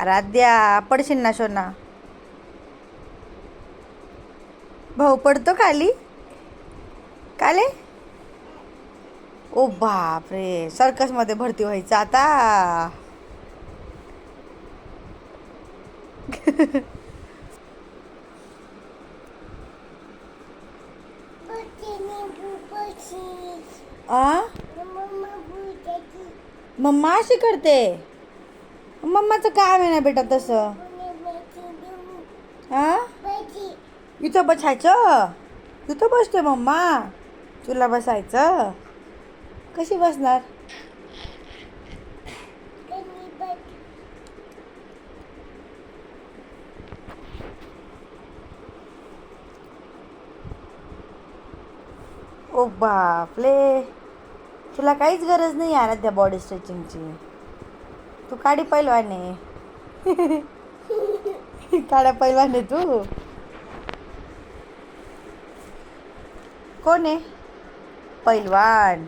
आराध्या पडशील ना शोना. भाऊ पडतो खाली? काले? ओ बापरे सर्कसमध्ये भरती व्हायचं आता. आ? मम्मा अशी करते. मम्माचं काम आहे ना बेटा तसं? हा? इथं बसायचं? इथं बसते मम्मा. तुला बसायचं? कशी बसणार? ओ बापले. तुला काहीच गरज नाही आराध्या बॉडी स्ट्रेचिंगची तू काढी पैलवाने पैलवान पैलवाने तू. कोण आहे? पैलवान.